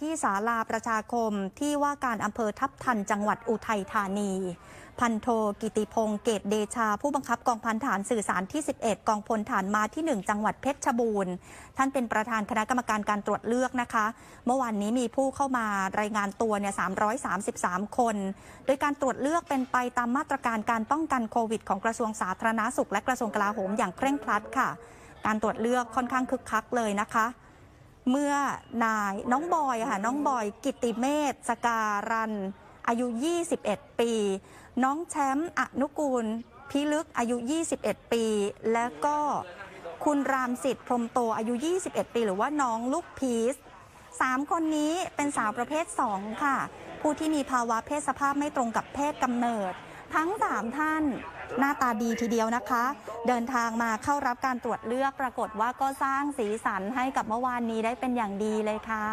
ที่ศาลาประชาคมที่ว่าการอำเภอทับทันจังหวัดอุทัยธานี พันโทกิติพงศ์เกตเดชา ผู้บังคับกองพันฐานสื่อสารที่ 11 กองพลฐานมาที่ 1 จังหวัดเพชรบูรณ์ ท่านเป็นประธานคณะกรรมการการตรวจเลือกนะคะ เมื่อวานนี้มีผู้เข้ามารายงานตัวเนี่ย 333 คน โดยการตรวจเลือกเป็นไปตามมาตรการการป้องกันโควิด ของกระทรวงสาธารณาสุขและกระทรวงกลาโหมอย่างเคร่งครัดค่ะ การตรวจเลือกค่อนข้างคึกคักเลยนะคะ เมื่อนายน้องบอยอะค่ะน้องบอยกิตติเมธสการันอายุ 21 ปี น้องแชมป์อนุกูลพิลึกอายุ 21 ปี และก็คุณรามสิทธิ์พรหมโตอายุ 21 ปี หรือว่าน้องลูกพีชสามคนนี้เป็นสาวประเภท 2 ค่ะ ผู้ที่มีภาวะเพศสภาพไม่ตรงกับเพศกำเนิด ทั้ง 3 ท่าน หน้าตาดีทีเดียวนะคะ เดินทางมาเข้ารับการตรวจเลือกปรากฏว่าก็สร้างสีสันให้กับเมื่อวานนี้ได้เป็นอย่างดีเลยค่ะ